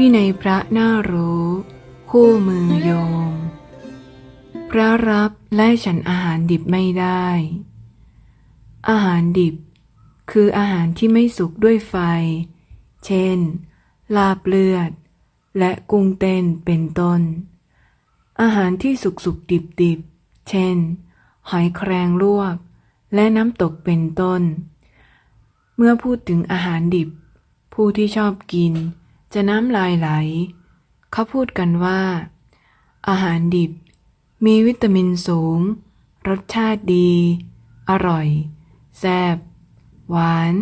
วินัยพระน่ารู้ คู่มือโยม พระรับและฉันอาหารดิบไม่ได้ อาหารดิบ คืออาหารที่ไม่สุกด้วยไฟ เช่น ลาบเลือด และกุ้งเต้นเป็นต้น อาหารที่สุกสุกดิบดิบ เช่น หอยแครงลวก และน้ำตกเป็นต้น เมื่อพูดถึงอาหารดิบ ผู้ที่ชอบกิน จะน้ำลายไหล เขาพูดกันว่า อาหารดิบ มีวิตามินสูง รสชาติดี อร่อย แซ่บ หวาน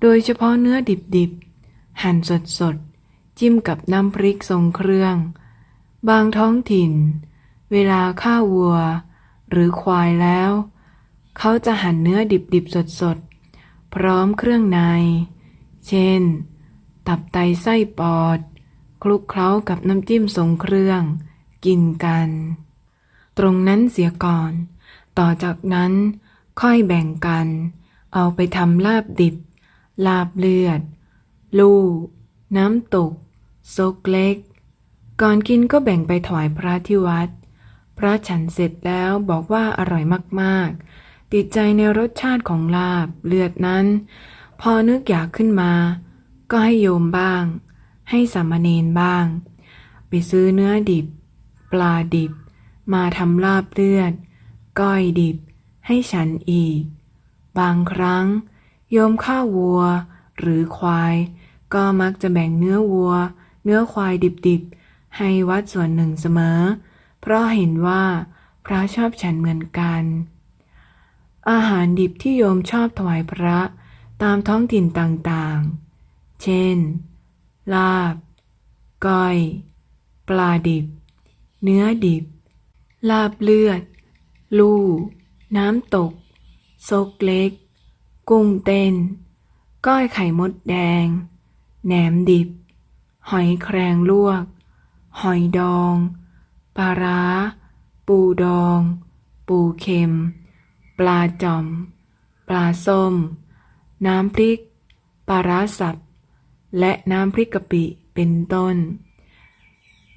โดยเฉพาะเนื้อดิบๆ หั่นสดๆ จิ้มกับน้ำพริกทรงเครื่อง บางท้องถิ่น เวลาฆ่าวัว หรือควายแล้ว เขาจะหั่นเนื้อดิบๆ สดๆ พร้อมเครื่องใน เช่น ตับไตไส้ปอด คลุกเคล้ากับน้ำจิ้มทรงเครื่อง กินกัน ตรงนั้นเสียก่อน ต่อจากนั้นค่อยแบ่งกัน เอาไปทำลาบดิบ ลาบเลือด ลูก น้ำตกซกเล็ก ก่อนกินก็แบ่งไปถวายพระที่วัด พระฉันเสร็จแล้วบอกว่าอร่อยมากๆ ติดใจในรสชาติของลาบเลือดนั้น พอนึกอยากขึ้นมา ก็ให้โยมบ้าง ให้สามเณรบ้าง ไปซื้อเนื้อดิบ ปลาดิบ มาทำลาบเลือด ก้อยดิบ ให้ฉันอีก บางครั้ง โยมข้าวัว หรือควาย ก็มักจะแบ่งเนื้อวัว เนื้อควายดิบๆ ให้วัดส่วนหนึ่งเสมอ เพราะเห็นว่าพระชอบฉันเหมือนกัน อาหารดิบที่โยมชอบถวายพระตามท้องถิ่นต่างๆ เช่น ลาบ ก้อย ปลาดิบ เนื้อดิบ ลาบเลือด ลูกน้ำตก ซกเล็ก กุ้งเต้น ก้อยไข่มดแดง แหนมดิบ หอยแครงลวก หอยดอง ปลาร้า ปูดอง ปูเค็ม ปลาจ่อม ปลาส้ม น้ำพริกปลาร้าสับ และน้ำพริกกะปิเป็นต้น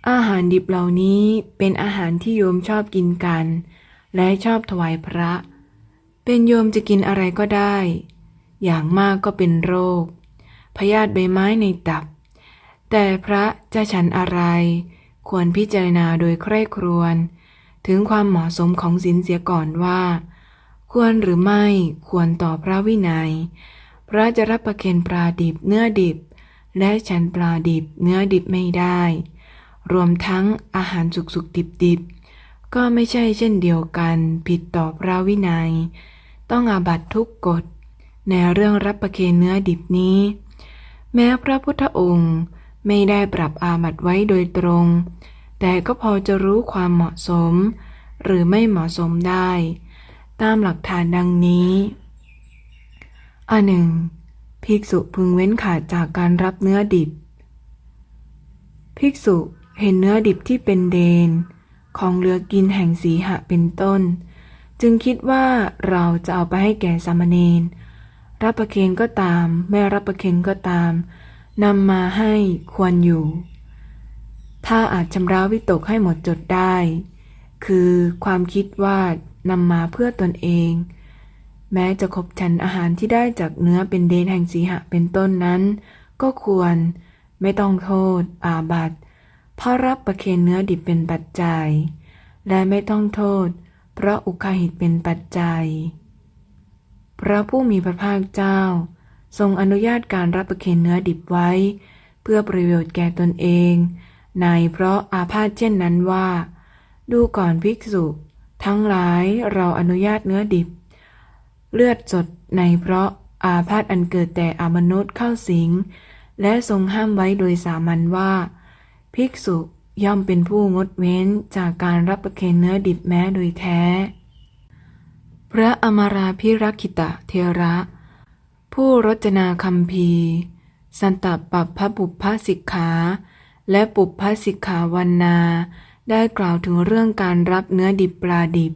อาหารดิบเหล่านี้เป็นอาหารที่โยมชอบกินกัน และชอบถวายพระ เป็นโยมจะกินอะไรก็ได้ อย่างมากก็เป็นโรค พยาธิใบไม้ในตับ แต่พระจะฉันอะไร ควรพิจารณาโดยใคร่ครวญถึงความเหมาะสมของศีลเสียก่อนว่า ควรหรือไม่ควรต่อพระวินัย พระจะรับประเคนปลาดิบเนื้อดิบ และฉันปลาดิบเนื้อดิบไม่ได้ รวมทั้งอาหารสุกๆดิบๆ ก็ไม่ใช่เช่นเดียวกัน ผิดต่อพระวินัย ต้องอาบัตทุกกฎ ในเรื่องรับประเคนเนื้อดิบนี้ แม้พระพุทธองค์ไม่ได้ปรับอาบัตไว้โดยตรง แต่ก็พอจะรู้ความเหมาะสม หรือไม่เหมาะสมได้ ตามหลักฐานดังนี้อันหนึ่ง ภิกษุพึงเว้นขาดจากการรับเนื้อดิบ ภิกษุเห็นเนื้อดิบที่เป็นเดน ของเหลือกินแห่งสีหะเป็นต้น จึงคิดว่าเราจะเอาไปให้แก่สามเณรรับประเคนก็ตาม ไม่รับประเคนก็ตามนำมาให้ควรอยู่ ถ้าอาจชำระวิตกให้หมดจดได้ คือความคิดว่านำมาเพื่อตนเอง แม้จะขบฉันอาหารที่ได้จากเนื้อเป็นเดนแห่งสีหะเป็นต้นนั้น ก็ควรไม่ต้องโทษ อาบัติเพราะรับประเคนเนื้อดิบเป็นปัจจัย และไม่ต้องโทษ เพราะอุคาหิตเป็นปัจจัย พระผู้มีพระภาคเจ้า ทรงอนุญาตการรับประเคนเนื้อดิบไว้ เพื่อประโยชน์แก่ตนเอง ในเพราะอาพาธเช่นนั้นว่า ดูก่อนภิกษุ ทั้งหลายเราอนุญาตเนื้อดิบ เลือดสดในเพราะอาพาธอันเกิดแต่อมนุษย์เข้าสิง และทรงห้ามไว้โดยสามัญว่า ภิกษุย่อมเป็นผู้งดเว้นจากการรับประเคนเนื้อดิบแม้โดยแท้ พระอมาราพิรักขิตะเทระ ผู้รจนาคัมภีสันตปัปพบุพพสิกขา และปุพพสิกขาวันนา ได้กล่าวถึงเรื่องการรับเนื้อดิบปลาดิบ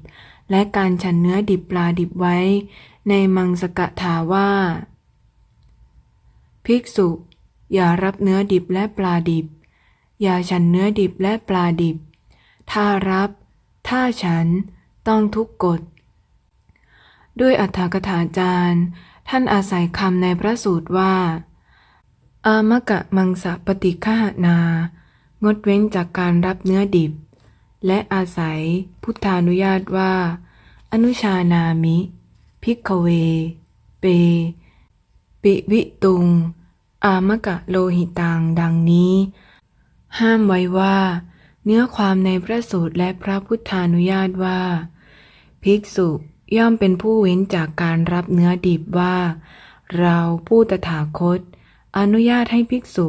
และการฉันเนื้อดิบปลาดิบไว้ ในมังสกถาว่า ภิกษุ อย่ารับเนื้อดิบและปลาดิบ อย่าฉันเนื้อดิบและปลาดิบ ถ้ารับ ถ้าฉันต้องทุกกฎ ด้วยอัฏฐกถาจารย์ ท่านอาศัยคำในพระสูตรว่า อามกะมังสะปฏิฆหนา งดเว้นจากการรับเนื้อดิบ และอาศัยพุทธานุญาตว่า อนุชานามิพิกเว เป ปิวิตุง อามกะโลหิตังดังนี้ ห้ามไว้ว่า เนื้อความในพระสูตรและพระพุทธานุญาตว่า ภิกษุย่อมเป็นผู้เว้นจากการรับเนื้อดิบว่า เราผู้ตถาคต อนุญาตให้ภิกษุ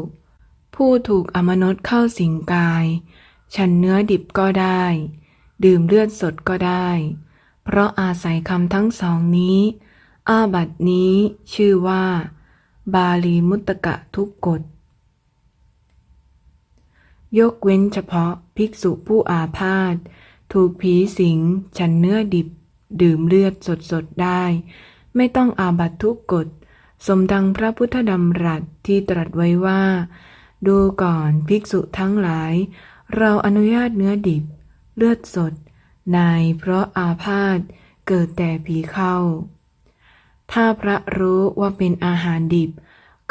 ผู้ถูกอมนตเข้าสิงกาย ฉันเนื้อดิบก็ได้ ดื่มเลือดสดก็ได้ เพราะอาศัยคำทั้งสองนี้ อาบัตินี้ชื่อว่า บาลีมุตตกะทุกกฎ ยกเว้นเฉพาะภิกษุผู้อาพาธถูกผีสิง ฉันเนื้อดิบ ดื่มเลือดสดๆได้ ไม่ต้องอาบัตทุกกฎ สมดังพระพุทธดำรัสที่ตรัสไว้ว่า ดูก่อนภิกษุทั้งหลาย เราอนุญาตเนื้อดิบ เลือดสดในเพราะอาพาธเกิดแต่ผีเข้า ถ้าพระรู้ว่าเป็นอาหารดิบ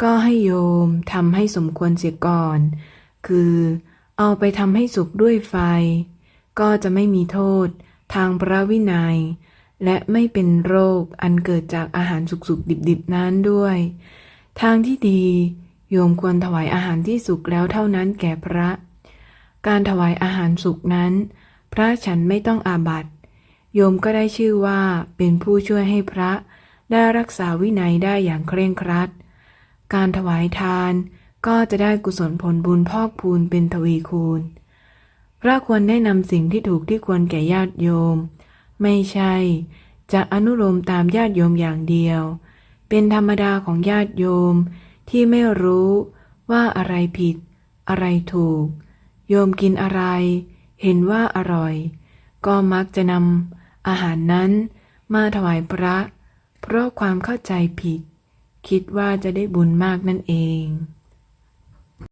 ก็ให้โยมทำให้สมควรเสียก่อน คือเอาไปทำให้สุกด้วยไฟ ก็จะไม่มีโทษทางพระวินัย และไม่เป็นโรคอันเกิดจากอาหารสุกๆดิบๆนั้นด้วย ทางที่ดี โยมควรถวายอาหารที่สุกแล้วเท่านั้นแก่พระ การถวายอาหารสุกนั้น พระฉันไม่ต้องอาบัติ โยมก็ได้ชื่อว่าเป็นผู้ช่วยให้พระได้รักษาวินัยได้อย่างเคร่งครัด การถวายทานก็จะได้กุศลผลบุญพอกพูนเป็นทวีคูณ พระควรได้นำสิ่งที่ถูกที่ควรแก่ญาติโยม ไม่ใช่ จะอนุโลมตามญาติโยมอย่างเดียว เป็นธรรมดาของญาติโยมที่ไม่รู้ว่าอะไรผิด อะไรถูก โยมกินอะไร เห็นว่าอร่อย ก็มักจะนำอาหารนั้นมาถวายพระ เพราะความเข้าใจผิด คิดว่าจะได้บุญมากนั่นเอง